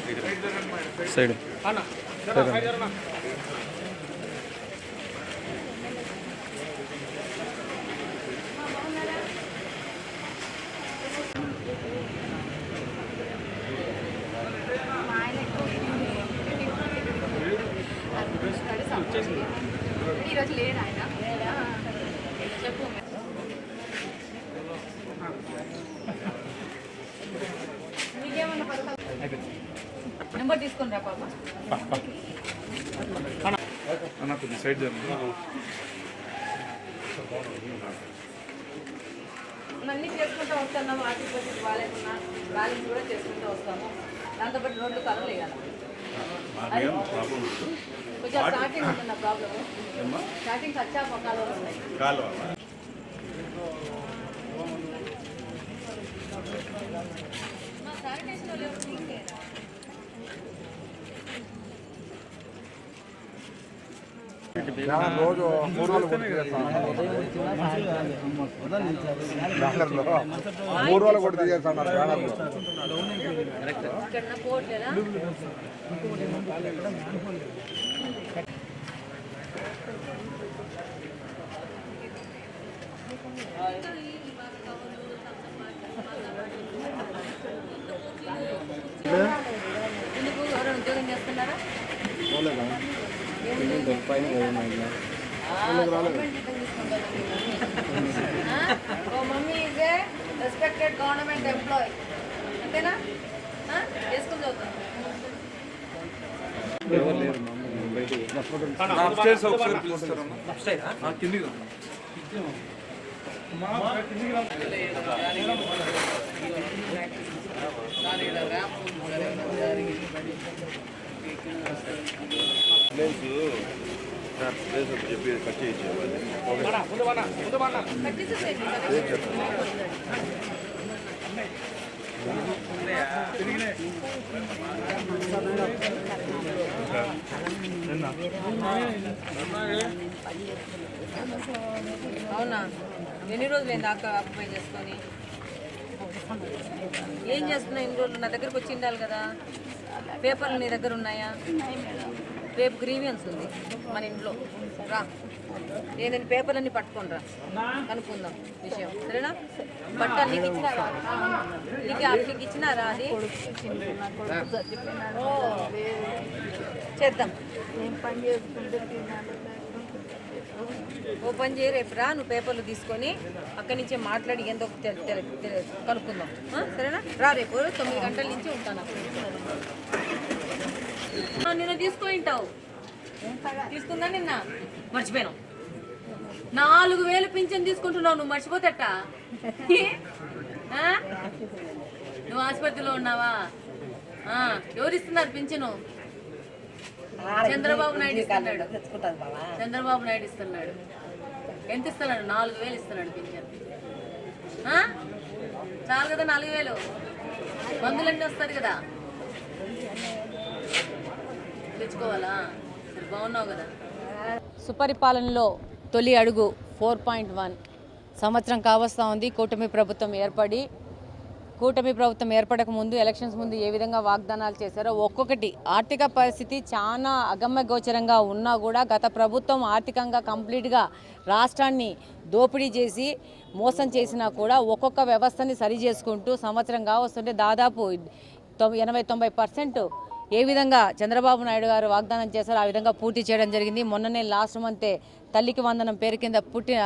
Side. ఈరోజు లేడు ఆయన చెప్పు మీకేమన్నా పథకాలు? నెంబర్ తీసుకుని రా పాప. అన్న కొంచెం సైడ్ జరగండి అన్నీ చేసుకుంటూ వస్తున్నాము ఆర్థిక పరిస్థితి బాగాలేకున్నా బ్యాలెన్స్ కూడా చేసుకుంటూ వస్తాము. దాంతోపాటు రోడ్లు కలలు వేయాలి మాకేం ప్రాబ్లం లేదు. కొంచెం స్టార్టింగ్ ఉంటున్న ప్రాబ్లమ్ స్టార్టింగ్ ఖర్చా పక్కాలో ఉన్నాయి. కాలువ. రోజు మూడు రోజులు కొట్టి బ్యానర్లో మూడు రోజులు కొట్టి తీసేస్తున్నారు బ్యానర్లో ఇక్కడ పోవట్లేదా ఎందుకు ఎవరైనా ఉద్యోగం చేస్తున్నారా Oh mummy is a respected government employee అంతేనా ఆ? చేసుకుని చదువుతాను అప్స్టైర్స్ ఒకసారి పిలుస్తారమ్మా కిందికి చెప్పి కట్ అవునా? ఎన్ని రోజులు అయింది అక్క అప్పమై చేసుకొని? ఏం చేస్తున్నావు? ఇన్ని రోజులు నా దగ్గరకు వచ్చి ఉండాలి కదా. పేపర్లు నీ దగ్గర ఉన్నాయా? రేపు గ్రీవియన్స్ ఉంది మన ఇంట్లో. రా. ఏదైనా పేపర్లన్నీ పట్టుకొని రా. కనుక్కుందాం విషయం. సరేనా? బట్ట నీకు ఇచ్చినారా నీకు నీకు ఇచ్చినారా అది. ఓ. చేద్దాం. ఓ పని చేయి రేపు రా. నువ్వు పేపర్లు తీసుకొని అక్కడి నుంచే మాట్లాడి ఎంతో తె- కనుక్కుందాం. సరేనా? రా రేపు. తొమ్మిది గంటల నుంచి ఉంటాను నిన్న తీసుకుంటావు తీసుకుందా నిన్న? మర్చిపోయాను నాలుగు వేలు పింఛన్ తీసుకుంటున్నావు నువ్వు మర్చిపోతేట. ఆ? నువ్వు ఆసుపత్రిలో ఉన్నావా? ఆ, ఎవరు ఇస్తున్నారు పింఛను? చంద్రబాబు నాయుడు ఇస్తున్నాడు. చంద్రబాబు నాయుడు ఇస్తున్నాడు. ఎంత ఇస్తున్నాడు? నాలుగు వేలు ఇస్తున్నాడు పింఛన్. ఆ? చాలు కదా నాలుగు వేలు. మందులన్నీ వస్తారు కదా. తెచ్చుకోవాలా? బాగున్నావు కదా? సుపరిపాలనలో తొలి అడుగు ఫోర్ పాయింట్ వన్. సంవత్సరం కావస్తా ఉంది కూటమి ప్రభుత్వం ఏర్పడి. కూటమి ప్రభుత్వం ఏర్పడక ముందు ఎలక్షన్స్ ముందు ఏ విధంగా వాగ్దానాలు చేశారో ఒక్కొక్కటి ఆర్థిక పరిస్థితి చాలా అగమ్యగోచరంగా ఉన్నా కూడా గత ప్రభుత్వం ఆర్థికంగా కంప్లీట్గా రాష్ట్రాన్ని దోపిడీ చేసి మోసం చేసినా కూడా ఒక్కొక్క వ్యవస్థని సరి చేసుకుంటూ సంవత్సరం కావస్తుంటే దాదాపు తొం ఎనభై తొంభై పర్సెంట్ ఏ విధంగా చంద్రబాబు నాయుడు గారు వాగ్దానం చేశారో ఆ విధంగా పూర్తి చేయడం జరిగింది. మొన్ననే లాస్ట్ మంతే తల్లికి వందనం పేరు కింద పుట్టిన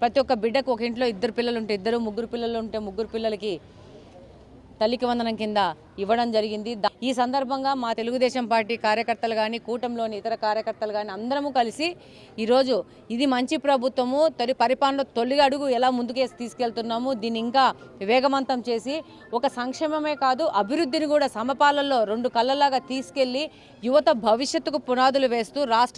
ప్రతి ఒక్క బిడ్డకు ఒక ఇంట్లో ఇద్దరు పిల్లలు ఉంటే ఇద్దరు ముగ్గురు పిల్లలు ఉంటే ముగ్గురు పిల్లలకి తల్లికి వందనం కింద ఇవ్వడం జరిగింది. ఈ సందర్భంగా మా తెలుగుదేశం పార్టీ కార్యకర్తలు కానీ కూటమిలోని ఇతర కార్యకర్తలు కానీ అందరము కలిసి ఈరోజు ఇది మంచి ప్రభుత్వము. తొలి పరిపాలన తొలి అడుగు ఎలా ముందుకేసి తీసుకెళ్తున్నాము. దీన్ని ఇంకా వేగవంతం చేసి ఒక సంక్షేమమే కాదు అభివృద్ధిని కూడా సమపాలల్లో రెండు కళ్ళలాగా తీసుకెళ్ళి యువత భవిష్యత్తుకు పునాదులు వేస్తూ రాష్ట్ర